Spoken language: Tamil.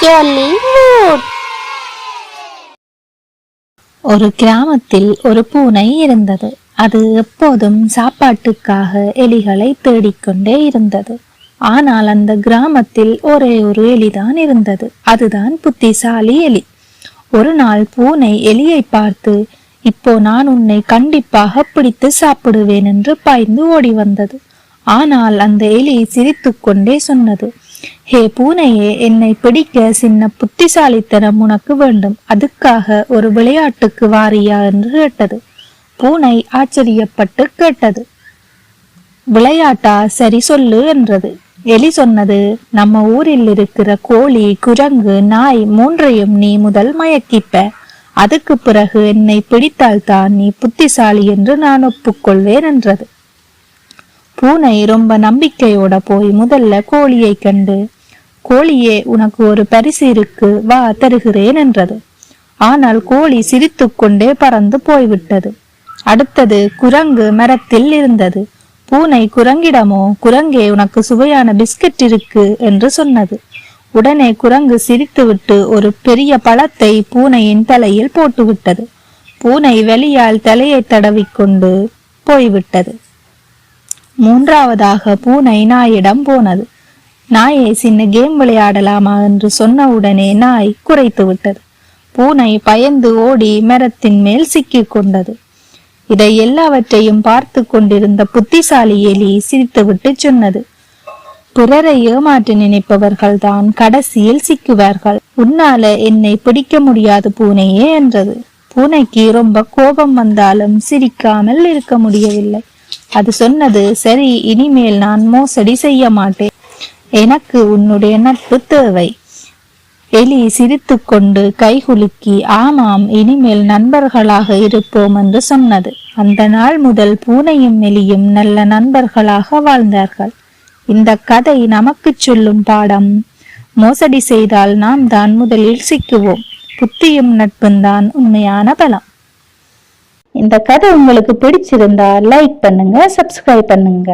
ஜாலி மூட் ஒரு கிராமத்தில் ஒரு பூனை இருந்தது. அது எப்போதும் சாப்பாட்டுக்காக எலிகளை தேடிக்கொண்டே இருந்தது. ஆனால் அந்த கிராமத்தில் ஒரே ஒரு எலிதான் இருந்தது. அதுதான் புத்திசாலி எலி. ஒரு நாள் பூனை எலியை பார்த்து இப்போ நான் உன்னை கண்டிப்பாக பிடித்து சாப்பிடுவேன் என்று பாய்ந்து ஓடி வந்தது. ஆனால் அந்த எலி சிரித்துக்கொண்டே சொன்னது ஹே பூனையே என்னை பிடிக்க சின்ன புத்திசாலித்தனம் உனக்கு வேண்டும். அதுக்காக ஒரு விளையாட்டுக்கு வாரியா என்று கேட்டது. பூனை ஆச்சரியப்பட்டு கேட்டது. விளையாட்டா சரி சொல்லு என்றது. எலி சொன்னது நம்ம ஊரில் இருக்கிற கோழி குரங்கு நாய் மூன்றையும் நீ முதல் மயக்கிப்ப. அதுக்கு பிறகு என்னை பிடித்தால்தான் நீ புத்திசாலி என்று நான் ஒப்புக்கொள்வேன் என்றது. பூனை ரொம்ப நம்பிக்கையோட போய் முதல்ல கோழியை கண்டு கோழியே உனக்கு ஒரு பரிசு இருக்கு வா தருகிறேன் என்றது. ஆனால் கோழி சிரித்துக்கொண்டே பறந்து போய்விட்டது. அடுத்தது குரங்கு மரத்தில் இருந்தது. பூனை குரங்கிடமோ? குரங்கே உனக்கு சுவையான பிஸ்கட் இருக்கு என்று சொன்னது. உடனே குரங்கு சிரித்துவிட்டு ஒரு பெரிய பழத்தை பூனையின் தலையில் போட்டுவிட்டது. பூனை வெளியால் தலையை தடவிக்கொண்டு போய்விட்டது. மூன்றாவதாக பூனை நாயிடம் போனது. நாயை சின்ன கேம் விளையாடலாமா என்று சொன்ன உடனே நாய் குறைத்து விட்டது. பூனை பயந்து ஓடி மரத்தின் மேல் சிக்கிக் கொண்டது. இதை எல்லாவற்றையும் பார்த்து கொண்டிருந்த புத்திசாலி எலி சிரித்துவிட்டு சொன்னது. பிறரை ஏமாற்ற நினைப்பவர்கள் தான் கடைசியில் சிக்குவார்கள். உன்னால என்னை பிடிக்க முடியாது பூனையே என்றது. பூனைக்கு ரொம்ப கோபம் வந்தாலும் சிரிக்காமல் இருக்க முடியவில்லை. அது சொன்னது சரி இனிமேல் நான் மோசடி செய்ய மாட்டேன். எனக்கு உன்னுடைய நட்பு தேவை. எலி சிரித்துக்கொண்டு கைகுலுக்கி ஆமாம் இனிமேல் நண்பர்களாக இருப்போம் என்று சொன்னது. அந்த நாள் முதல் பூனையும் எலியும் நல்ல நண்பர்களாக வாழ்ந்தார்கள். இந்த கதை நமக்கு சொல்லும் பாடம் மோசடி செய்தால் நாம் தான் முதலில் சிக்குவோம். புத்தியும் நட்பும் தான் உண்மையான பலம். இந்த கதை உங்களுக்கு பிடிச்சிருந்தா லைக் பண்ணுங்க சப்ஸ்கிரைப் பண்ணுங்க.